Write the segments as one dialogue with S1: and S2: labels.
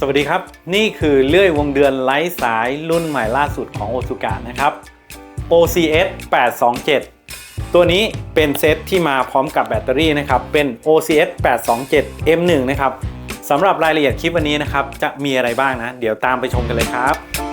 S1: สวัสดีครับ นี่คือเลื่อยวงเดือนไร้สายรุ่นใหม่ล่าสุดของโอซูกะนะครับ OCS 827 ตัวนี้เป็นเซตที่มาพร้อมกับแบตเตอรี่นะครับ เป็น OCS 827 M1 นะครับสำหรับรายละเอียดคลิปวันนี้นะครับ จะมีอะไรบ้างนะ เดี๋ยวตามไปชมกันเลยครับ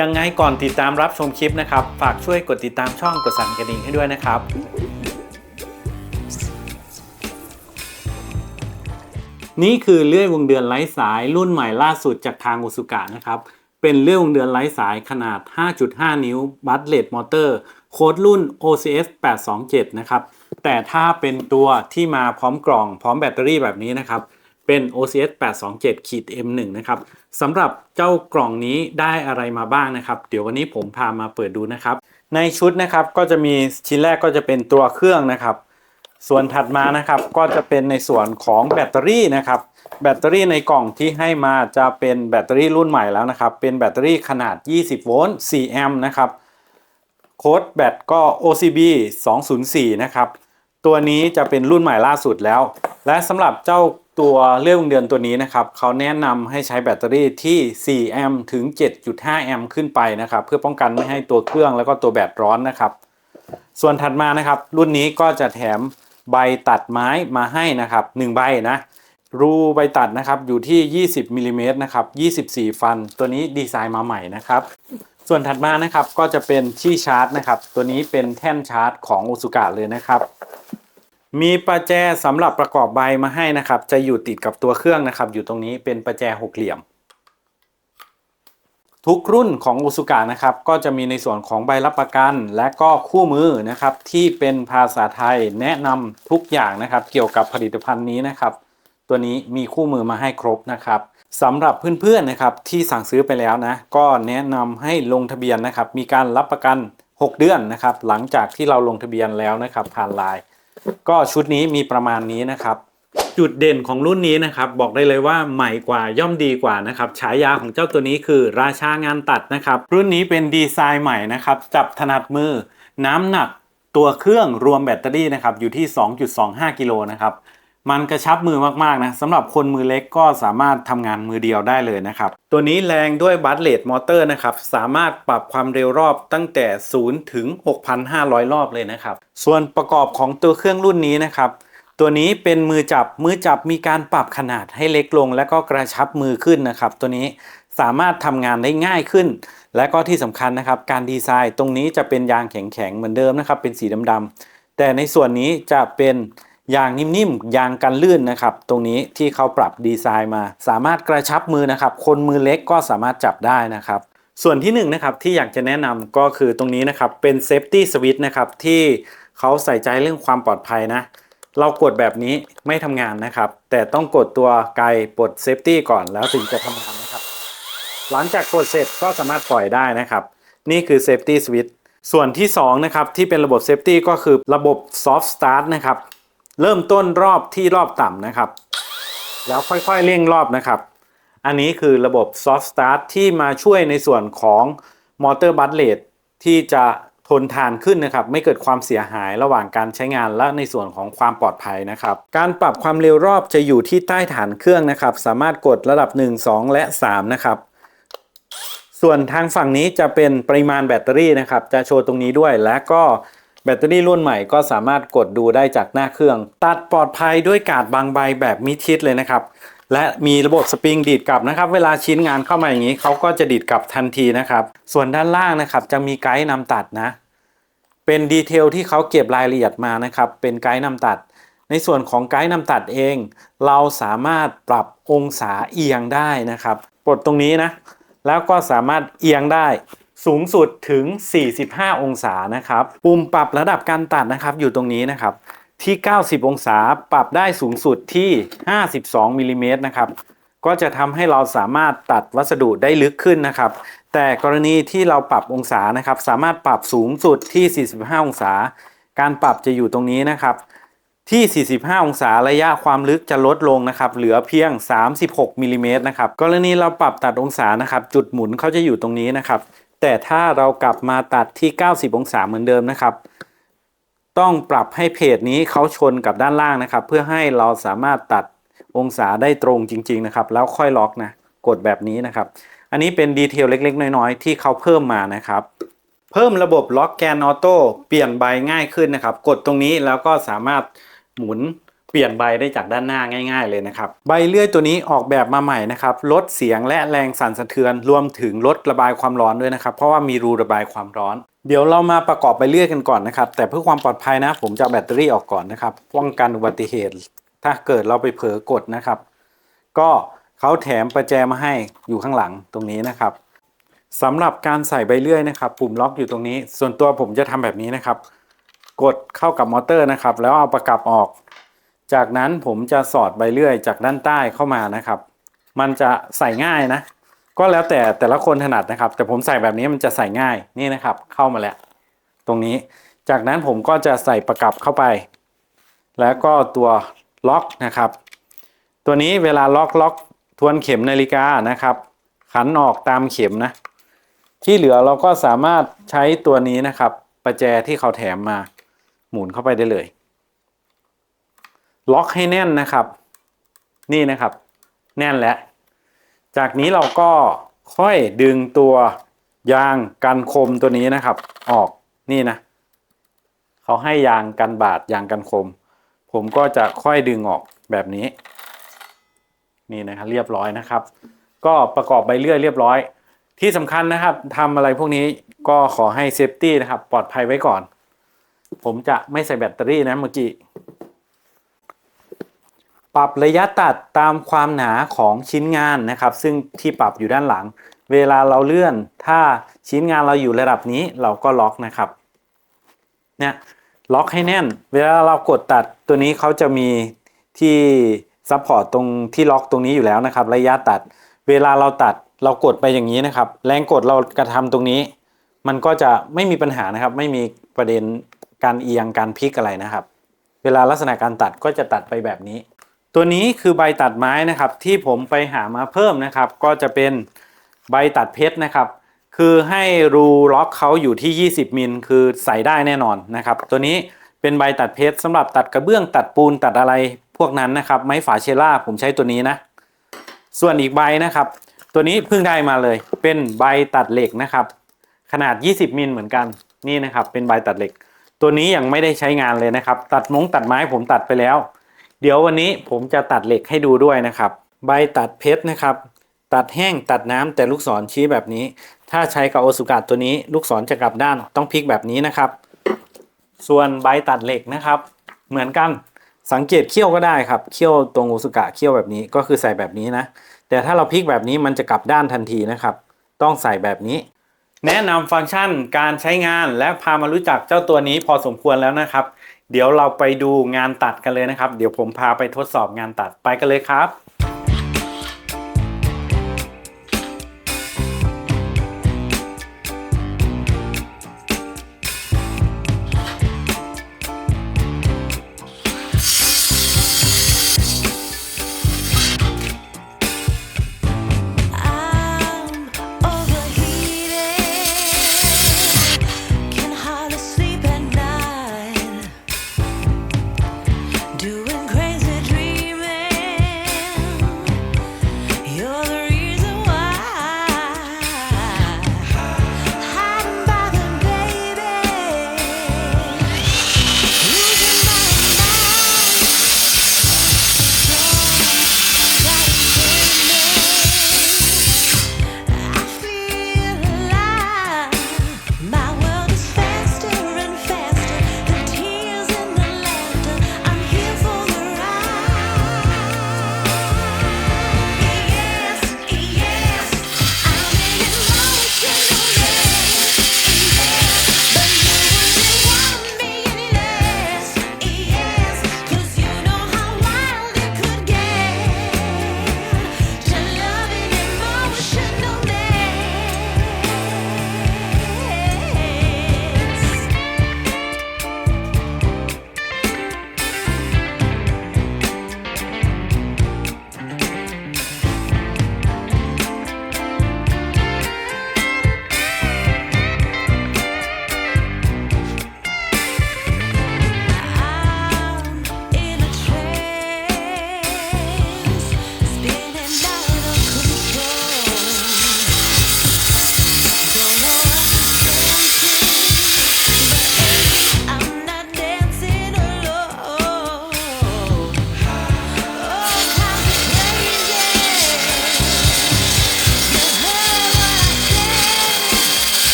S1: ยังไงก่อนติดตามรับชมคลิปนะครับ ฝากช่วยกดติดตามช่องกดสั่นกระดิ่งให้ด้วยนะครับ นี่คือเลื่อยวงเดือนไร้สายรุ่นใหม่ล่าสุดจากทางอุสุกะนะครับ เป็นเลื่อยวงเดือนไร้สายขนาด 5.5 นิ้วบัตเลดมอเตอร์โค้ดรุ่น OCS 827 นะครับ แต่ถ้าเป็นตัวที่มาพร้อมกล่องพร้อมแบตเตอรี่แบบนี้นะครับ เป็น OCS 827ขีด M1 นะครับสำหรับเจ้ากล่องนี้ได้อะไรมาบ้างนะครับ เดี๋ยววันนี้ผมพามาเปิดดูนะครับ ในชุดนะครับก็จะมีชิ้นแรกก็จะเป็นตัวเครื่องนะครับ ส่วนถัดมานะครับก็จะเป็นในส่วนของแบตเตอรี่นะครับ แบตเตอรี่ในกล่องที่ให้มาจะเป็นแบตเตอรี่รุ่นใหม่แล้วนะครับ เป็นแบตเตอรี่ขนาด 20 โวลต์ 4 แอมป์นะครับ โค้ดแบตก็ OCB 204 นะครับ ตัวนี้จะเป็นรุ่นใหม่ล่าสุดแล้ว และสำหรับเจ้า ตัวเลื่องเดือนตัวนี้นะครับเขาแนะนำให้ใช้แบตเตอรี่ที่ 4 แอมป์ถึง 7.5 แอมป์ขึ้นไปนะครับ เพื่อป้องกันไม่ให้ตัวเครื่องแล้วก็ตัวแบตร้อนนะครับ ส่วนถัดมานะครับ รุ่นนี้ก็จะแถมใบตัดไม้มาให้นะครับ1ใบนะรูใบตัดนะครับอยู่ที่ 20มิลลิเมตรนะครับ24 ฟัน ตัวนี้ดีไซน์มาใหม่นะครับ ส่วนถัดมานะครับก็จะเป็นที่ชาร์จนะครับ ตัวนี้เป็นแท่นชาร์จของอุสุกะเลยนะครับ มีประแจสำหรับประกอบใบมาให้นะครับ จะอยู่ติดกับตัวเครื่องนะครับ อยู่ตรงนี้เป็นประแจหกเหลี่ยม ทุกรุ่นของอุสุกะนะครับ ก็จะมีในส่วนของใบรับประกัน และก็คู่มือนะครับ ที่เป็นภาษาไทยแนะนำทุกอย่างนะครับ เกี่ยวกับผลิตภัณฑ์นี้นะครับ ตัวนี้มีคู่มือมาให้ครบนะครับสำหรับเพื่อนๆนะครับที่สั่งซื้อไปแล้วนะ ก็แนะนำให้ลงทะเบียนนะครับ มีการรับประกัน 6 เดือนนะครับ หลังจากที่เราลงทะเบียนแล้วนะครับผ่านไลน์ ก็ชุดนี้มีประมาณนี้นะครับ จุดเด่นของรุ่นนี้นะครับ บอกได้เลยว่าใหม่กว่าย่อมดีกว่านะครับฉายาของเจ้าตัวนี้คือราชางานตัดนะครับ รุ่นนี้เป็นดีไซน์ใหม่นะครับ จับถนัดมือ น้ำหนักตัวเครื่องรวมแบตเตอรี่นะครับอยู่ที่ 2.25 กิโลนะครับ มันกระชับมือมากๆนะสำหรับคนมือเล็กก็สามารถทำงานมือเดียวได้เลยนะครับ ตัวนี้แรงด้วยบัตเลดมอเตอร์นะครับ สามารถปรับความเร็วรอบตั้งแต่ 0 ถึง 6,500 รอบเลยนะครับ ส่วนประกอบของตัวเครื่องรุ่นนี้นะครับ ตัวนี้เป็นมือจับ มือจับมีการปรับขนาดให้เล็กลง และก็กระชับมือขึ้นนะครับ ตัวนี้สามารถทำงานได้ง่ายขึ้น และก็ที่สำคัญนะครับ การดีไซน์ตรงนี้จะเป็นยางแข็งๆเหมือนเดิมนะครับ เป็นสีดำๆแต่ในส่วนนี้จะเป็น ยางนิ่มๆ ยางกันลื่นนะครับ ตรงนี้ที่เขาปรับดีไซน์มา สามารถกระชับมือนะครับ คนมือเล็กก็สามารถจับได้นะครับ ส่วนที่1นงนะครับที่อยากจะแนะนำก็คือตรงนี้นะครับเป็นเซฟตี้สวิตช์นะครับที่เขาใส่ใจเรื่องความปลอดภัยนะ เรากดแบบนี้ไม่ทำงานนะครับ แต่ต้องกดตัวไกลปลดเซฟตี้ก่อนแล้วถึงจะทำงานนะครับ หลังจากกดเสร็จก็สามารถปล่อยได้นะครับ นี่คือเซฟตี้สวิตช์ส่วนที่2นะครับที่เป็นระบบเซฟตี้ก็คือระบบ Soft Start นะครับ เริ่มต้นรอบที่รอบต่ำนะครับ แล้วค่อยๆเร่งรอบนะครับ อันนี้คือระบบ Soft Start ที่มาช่วยในส่วนของมอเตอร์บัตเลดที่จะทนทานขึ้นนะครับ ไม่เกิดความเสียหายระหว่างการใช้งานและในส่วนของความปลอดภัยนะครับ การปรับความเร็วรอบจะอยู่ที่ใต้ฐานเครื่องนะครับ สามารถกดระดับ 1 2 และ 3 นะครับ ส่วนทางฝั่งนี้จะเป็นปริมาณแบตเตอรี่นะครับ จะโชว์ตรงนี้ด้วยและก็ แบตเตอรี่รุ่นใหม่ก็สามารถกดดูได้จากหน้าเครื่อง ตัดปลอดภัยด้วยกาดบางใบแบบมิดชิดเลยนะครับ และมีระบบสปริงดีดกลับนะครับ เวลาชิ้นงานเข้ามาอย่างนี้เขาก็จะดีดกลับทันทีนะครับ ส่วนด้านล่างนะครับจะมีไกด์นำตัดนะ เป็นดีเทลที่เขาเก็บรายละเอียดมานะครับ เป็นไกด์นำตัด ในส่วนของไกด์นำตัดเอง เราสามารถปรับองศาเอียงได้นะครับ ปลดตรงนี้นะ แล้วก็สามารถเอียงได้ สูงสุดถึง 45 องศานะครับ ปุ่มปรับระดับการตัดนะครับอยู่ตรงนี้นะครับที่ 90 องศาปรับได้สูงสุดที่ 52มิลลิเมตรนะครับก็จะทำให้เราสามารถตัดวัสดุได้ลึกขึ้นนะครับ แต่กรณีที่เราปรับองศานะครับ สามารถปรับสูงสุดที่ 45 องศา การปรับจะอยู่ตรงนี้นะครับ ที่ 45 องศาระยะความลึกจะลดลงนะครับ เหลือเพียง 36มิลลิเมตรนะครับ กรณีเราปรับตัดองศานะครับ จุดหมุนเขาจะอยู่ตรงนี้นะครับ แต่ถ้าเรากลับมาตัดที่ 90 องศาเหมือนเดิมนะครับ ต้องปรับให้เพจนี้เขาชนกับด้านล่างนะครับ เพื่อให้เราสามารถตัดองศาได้ตรงจริง ๆ นะครับ แล้วค่อยล็อกนะกดแบบนี้นะครับ อันนี้เป็นดีเทลเล็ก ๆ น้อย ๆ ที่เขาเพิ่มมานะครับ เพิ่มระบบล็อกแกนออโต้เปลี่ยนใบง่ายขึ้นนะครับ กดตรงนี้แล้วก็สามารถหมุน เปลี่ยนใบได้จากด้านหน้าง่ายๆเลยนะครับ ใบเลื่อยตัวนี้ออกแบบมาใหม่นะครับลดเสียงและแรงสั่นสะเทือน รวมถึงลดระบายความร้อนด้วยนะครับ เพราะว่ามีรูระบายความร้อน เดี๋ยวเรามาประกอบใบเลื่อยกันก่อนนะครับ แต่เพื่อความปลอดภัยนะ ผมจะแบตเตอรี่ออกก่อนนะครับป้องกันอุบัติเหตุ ถ้าเกิดเราไปเผลอกดนะครับ ก็เขาแถมประแจมาให้อยู่ข้างหลังตรงนี้นะครับสำหรับการใส่ใบเลื่อยนะครับ ปุ่มล็อกอยู่ตรงนี้ ส่วนตัวผมจะทำแบบนี้นะครับ กดเข้ากับมอเตอร์นะครับ แล้วเอาประกับออก จากนั้นผมจะสอดใบเลื่อยจากด้านใต้เข้ามานะครับ มันจะใส่ง่ายนะ ก็แล้วแต่แต่ละคนถนัดนะครับ แต่ผมใส่แบบนี้มันจะใส่ง่ายนี่นะครับ เข้ามาแล้ว ตรงนี้จากนั้นผมก็จะใส่ประกับเข้าไป แล้วก็ตัวล็อกนะครับ ตัวนี้เวลาล็อกล็อกทวนเข็มนาฬิกานะครับ ขันออกตามเข็มนะ ที่เหลือเราก็สามารถใช้ตัวนี้นะครับ ประแจที่เขาแถมมาหมุนเข้าไปได้เลย ล็อกให้แน่นนะครับ นี่นะครับ แน่นแล้ว จากนี้เราก็ค่อยดึงตัวยางกันคมตัวนี้นะครับ ออกนี่นะเขาให้ยางกันบาดยางกันคม ผมก็จะค่อยดึงออกแบบนี้ นี่นะครับเรียบร้อยนะครับ ก็ประกอบใบเลื่อยเรียบร้อย ที่สำคัญนะครับทำอะไรพวกนี้ก็ขอให้เซฟตี้นะครับ ปลอดภัยไว้ก่อน ผมจะไม่ใส่แบตเตอรี่นะเมื่อกี้ ปรับระยะตัดตามความหนาของชิ้นงานนะครับ ซึ่งที่ปรับอยู่ด้านหลัง เวลาเราเลื่อน ถ้าชิ้นงานเราอยู่ระดับนี้เราก็ล็อกนะครับเนี่ยล็อกให้แน่น เวลาเรากดตัดตัวนี้เขาจะมีที่ซัพพอร์ตตรงที่ล็อกตรงนี้อยู่แล้วนะครับ ระยะตัด เวลาเราตัดเรากดไปอย่างนี้นะครับ แรงกดเรากระทำตรงนี้ มันก็จะไม่มีปัญหานะครับ ไม่มีประเด็นการเอียงการพลิกอะไรนะครับ เวลาลักษณะการตัดก็จะตัดไปแบบนี้ ตัวนี้คือใบตัดไม้นะครับที่ผมไปหามาเพิ่มนะครับ ก็จะเป็นใบตัดเพชรนะครับ คือให้รูล็อกเขาอยู่ที่ 20 มิลคือใส่ได้แน่นอนนะครับ ตัวนี้เป็นใบตัดเพชรสำหรับตัดกระเบื้องตัดปูนตัดอะไรพวกนั้นนะครับ ไม้ฝาเชล่าผมใช้ตัวนี้นะ ส่วนอีกใบนะครับ ตัวนี้เพิ่งได้มาเลย เป็นใบตัดเหล็กนะครับ ขนาด 20 มิลเหมือนกันนี่นะครับ เป็นใบตัดเหล็ก ตัวนี้ยังไม่ได้ใช้งานเลยนะครับ ตัดมงตัดไม้ผมตัดไปแล้ว เดี๋ยววันนี้ผมจะตัดเหล็กให้ดูด้วยนะครับ ใบตัดเพชรนะครับ ตัดแห้งตัดน้ำแต่ลูกศรชี้แบบนี้ ถ้าใช้กับโอสุกะตัวนี้ ลูกศรจะกลับด้านต้องพลิกแบบนี้นะครับ ส่วนใบตัดเหล็กนะครับ เหมือนกันสังเกตเขี้ยวก็ได้ครับเขี้ยวตรงโอสุกะเขี้ยวแบบนี้ก็คือใส่แบบนี้นะ แต่ถ้าเราพลิกแบบนี้มันจะกลับด้านทันทีนะครับ ต้องใส่แบบนี้ แนะนำฟังก์ชันการใช้งานและพามารู้จักเจ้าตัวนี้พอสมควรแล้วนะครับ เดี๋ยวเราไปดูงานตัดกันเลยนะครับ เดี๋ยวผมพาไปทดสอบงานตัดไปกันเลยครับ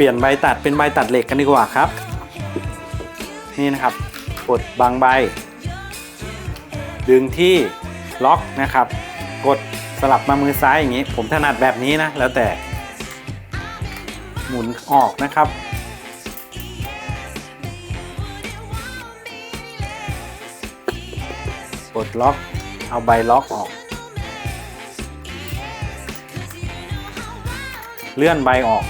S1: เปลี่ยนใบตัดเป็นใบตัดเหล็กกันดีกว่าครับ นี่นะครับกดบางใบ ดึงที่ล็อกนะครับ กดสลับมามือซ้ายอย่างนี้ ผมถนัดแบบนี้นะ แล้วแต่ หมุนออกนะครับ กดล็อกเอาใบล็อกออก เลื่อนใบออก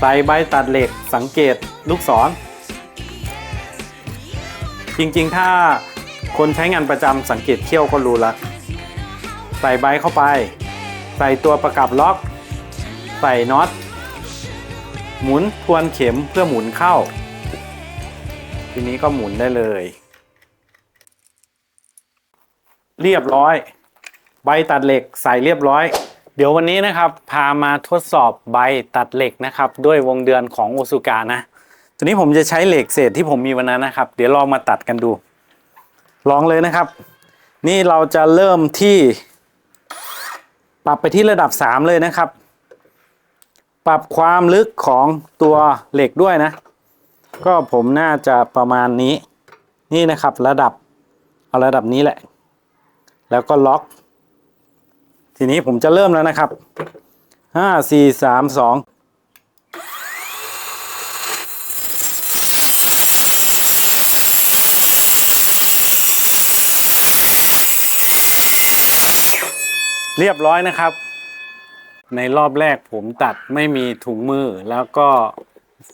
S1: ใส่ใบตัดเหล็กสังเกตลูกศร จริงๆ ถ้าคนใช้งานประจำสังเกตเขี้ยวก็รู้ละใส่ใบเข้าไป ใส่ตัวประกับล็อก ใส่น็อต หมุนทวนเข็มเพื่อหมุนเข้า ทีนี้ก็หมุนได้เลย เรียบร้อย ใบตัดเหล็กใส่เรียบร้อย เดี๋ยววันนี้นะครับพามาทดสอบใบตัดเหล็กนะครับด้วยวงเดือนของโอซูกานะทีนี้ผมจะใช้เหล็กเศษที่ผมมีวันนั้นนะครับ เดี๋ยวลองมาตัดกันดู ลองเลยนะครับ นี่เราจะเริ่มที่ปรับไปที่ระดับ 3 เลยนะครับ ปรับความลึกของตัวเหล็กด้วยนะ ก็ผมน่าจะประมาณนี้ นี่นะครับระดับ เอาระดับนี้แหละ แล้วก็ล็อก ทีนี้ผมจะเริ่มแล้วนะครับห้าสี่สามสองเรียบร้อยนะครับ ในรอบแรกผมตัดไม่มีถุงมือแล้วก็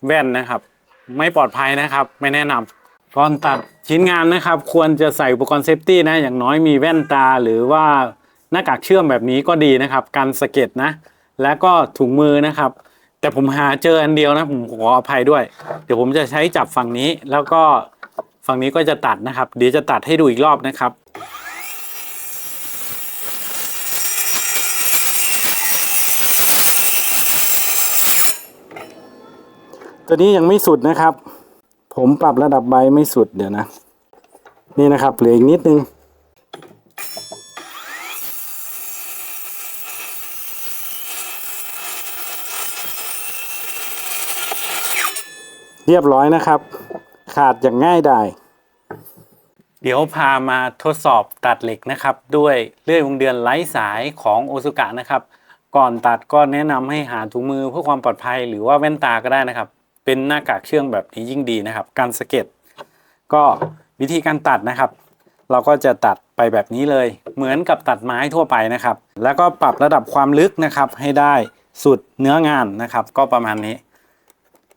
S1: แว่นนะครับ ไม่ปลอดภัยนะครับ ไม่แนะนำก่อนตัดชิ้นงานนะครับ ควรจะใส่อุปกรณ์เซฟตี้นะอย่างน้อยมีแว่นตาหรือว่า หน้ากากเชื่อมแบบนี้ก็ดีนะครับกันสะเก็ดนะ แล้วก็ถุงมือนะครับ แต่ผมหาเจออันเดียวนะผมขออภัยด้วย เดี๋ยวผมจะใช้จับฝั่งนี้แล้วก็ฝั่งนี้ก็จะตัดนะครับ เดี๋ยวจะตัดให้ดูอีกรอบนะครับตัวนี้ยังไม่สุดนะครับ ผมปรับระดับใบไม่สุดเดี๋ยวนะ นี่นะครับเหลืออีกนิดนึง รียบร้อยนะครับ ขาดอย่างง่ายดายเดี๋ยวพามาทดสอบตัดเหล็กนะครับ ด้วยเลื่อยวงเดือนไร้สายของโอซุกะนะครับ ก่อนตัดก็แนะนำให้หาถุงมือเพื่อความปลอดภัยหรือว่าแว่นตาก็ได้นะครับ เป็นหน้ากากเชื่อมแบบนี้ยิ่งดีนะครับการสะเก็ดก็วิธีการตัดนะครับ เราก็จะตัดไปแบบนี้เลย เหมือนกับตัดไม้ทั่วไปนะครับ แล้วก็ปรับระดับความลึกนะครับให้ได้สุดเนื้องานนะครับ ก็ประมาณนี้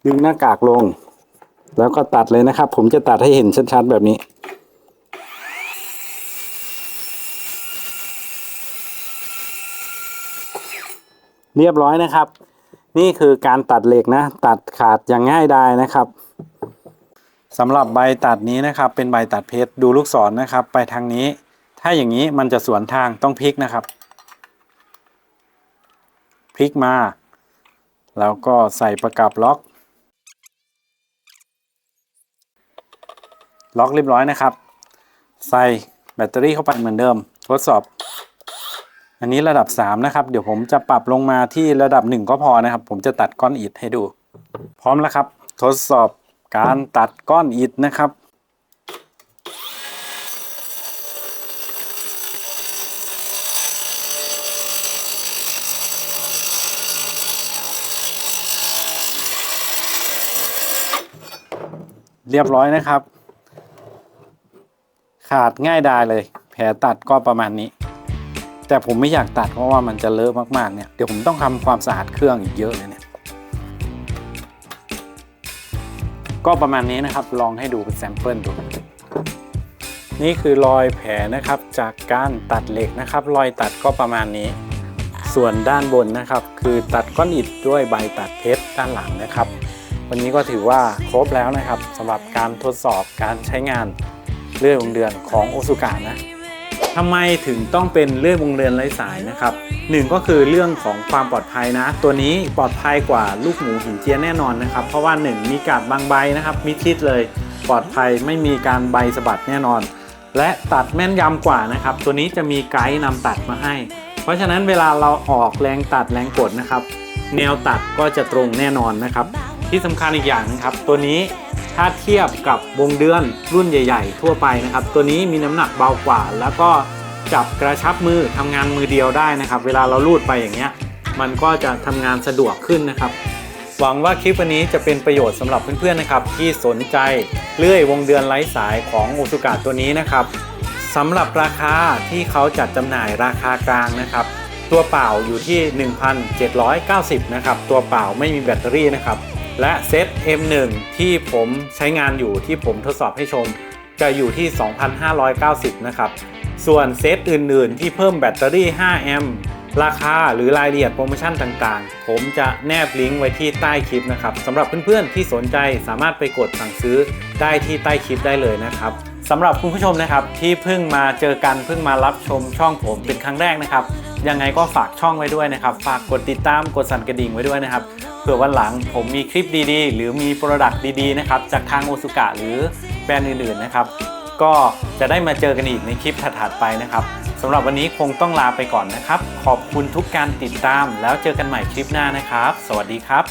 S1: ดึงหน้ากากลง แล้วก็ตัดเลยนะครับ ผมจะตัดให้เห็นชัดๆแบบนี้ เรียบร้อยนะครับ นี่คือการตัดเหล็กนะ ตัดขาดอย่างง่ายดายนะครับสำหรับใบตัดนี้นะครับ เป็นใบตัดเพชรดูลูกศรนะครับ ไปทางนี้ ถ้าอย่างนี้มันจะสวนทางต้องพลิกนะครับพลิกมา แล้วก็ใส่ประกับล็อก ล็อกเรียบร้อยนะครับ ใส่แบตเตอรี่เข้าไปเหมือนเดิม ทดสอบ อันนี้ระดับ 3 นะครับ เดี๋ยวผมจะปรับลงมาที่ระดับ 1 ก็พอนะครับ ผมจะตัดก้อนอิฐให้ดู พร้อมแล้วครับ ทดสอบการตัดก้อนอิฐนะครับเรียบร้อยนะครับ ขาดง่ายดายเลย แผลตัดก็ประมาณนี้ แต่ผมไม่อยากตัดเพราะว่ามันจะเลอะมากๆเนี่ยเดี๋ยวผมต้องทำความสะอาดเครื่องอีกเยอะเลยเนี่ยก็ประมาณนี้นะครับลองให้ดูเป็นแซมเปิลดูนี่คือรอยแผลนะครับจากการตัดเหล็กนะครับ รอยตัดก็ประมาณนี้ ส่วนด้านบนนะครับ คือตัดก้อนอิฐด้วยใบตัดเพชรด้านหลังนะครับ วันนี้ก็ถือว่าครบแล้วนะครับสำหรับการทดสอบการใช้งาน เลื่อยวงเดือนของโอซุกะนะทำไมถึงต้องเป็นเลื่อยวงเดือนไร้สายนะครับหนึ่งก็คือเรื่องของความปลอดภัยนะ ตัวนี้ปลอดภัยกว่าลูกหมูหินเจียแน่นอนนะครับ เพราะว่าหนึ่งมีกาดบางใบนะครับมิดชิดเลย ปลอดภัยไม่มีการใบสะบัดแน่นอน และตัดแม่นยำกว่านะครับ ตัวนี้จะมีไกด์นำตัดมาให้ เพราะฉะนั้นเวลาเราออกแรงตัดแรงกดนะครับ แนวตัดก็จะตรงแน่นอนนะครับ ที่สำคัญอีกอย่างนึงครับ ตัวนี้ ถ้าเทียบกับวงเดือนรุ่นใหญ่ ๆ ทั่วไปนะครับ ตัวนี้มีน้ำหนักเบากว่า แล้วก็จับกระชับมือทำงานมือเดียวได้นะครับ เวลาเราลูดไปอย่างเงี้ย มันก็จะทำงานสะดวกขึ้นนะครับ หวังว่าคลิปวันนี้จะเป็นประโยชน์สำหรับเพื่อนๆนะครับ ที่สนใจเลื่อยวงเดือนไร้สายของโอซูกะตัวนี้นะครับสำหรับราคาที่เขาจัดจำหน่ายราคากลางนะครับ ตัวเปล่าอยู่ที่ 1,790 นะครับ ตัวเปล่าไม่มีแบตเตอรี่นะครับ และเซต M1 ที่ผมใช้งานอยู่ที่ผมทดสอบให้ชม จะอยู่ที่ 2,590 นะครับ ส่วนเซตอื่นๆ ที่เพิ่มแบตเตอรี่ 5 แอมป์ราคาหรือรายละเอียดโปรโมชั่นต่างๆ ผมจะแนบลิงก์ไว้ที่ใต้คลิปนะครับสำหรับเพื่อนๆที่สนใจสามารถไปกดสั่งซื้อได้ที่ใต้คลิปได้เลยนะครับ สำหรับคุณผู้ชมนะครับที่เพิ่งมาเจอกันเพิ่งมารับชมช่องผมเป็นครั้งแรกนะครับ ยังไงก็ฝากช่องไว้ด้วยนะครับ ฝากกดติดตามกดสั่นกระดิ่งไว้ด้วยนะครับเผื่อวันหลังผมมีคลิปดีๆ หรือมีโปรดักต์ดีๆนะครับจากทางโอซุกะหรือแบรนด์อื่นๆนะครับก็จะได้มาเจอกันอีกในคลิปถัดๆไปนะครับสำหรับวันนี้คงต้องลาไปก่อนนะครับ ขอบคุณทุกการติดตามแล้วเจอกันใหม่คลิปหน้านะครับ สวัสดีครับ